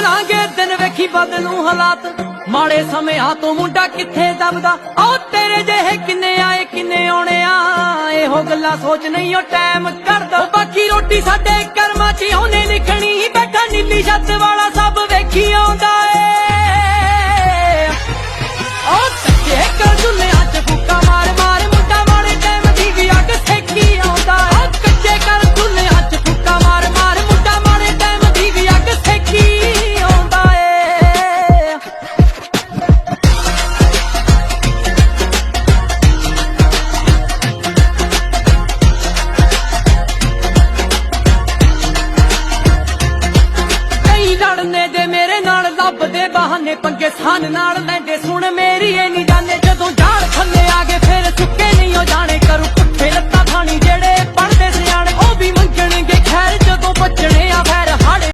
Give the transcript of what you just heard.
ਲਾਂਗੇ ਦਿਨ ਵੇਖੀ ਬਦਲੂ ਹਾਲਾਤ। ਮਾੜੇ ਸਮਿਆਂ ਤੋਂ ਮੁੰਡਾ ਕਿੱਥੇ ਦਬਦਾ? ਆਓ ਤੇਰੇ ਜਿਹੇ ਕਿੰਨੇ ਆਏ, ਕਿੰਨੇ ਆਉਣੇ ਆ। ਇਹੋ ਗੱਲਾਂ ਸੋਚ ਨਹੀਂ ਉਹ ਟਾਈਮ ਕਰਦਾ ਉਹ ਬਾਕੀ ਰੋਟੀ ਸਾਡੇ ਕਰਮਾਂ 'ਚ ਲੜਨੇ ਦੇ ਮੇਰੇ ਨਾਲ ਲੱਭਦੇ ਬਹਾਨੇ ਪੰਗੇ ਸਾਨ ਨਾਲ ਲੈਂਦੇ। ਸੁਣ ਮੇਰੀ ਇਹ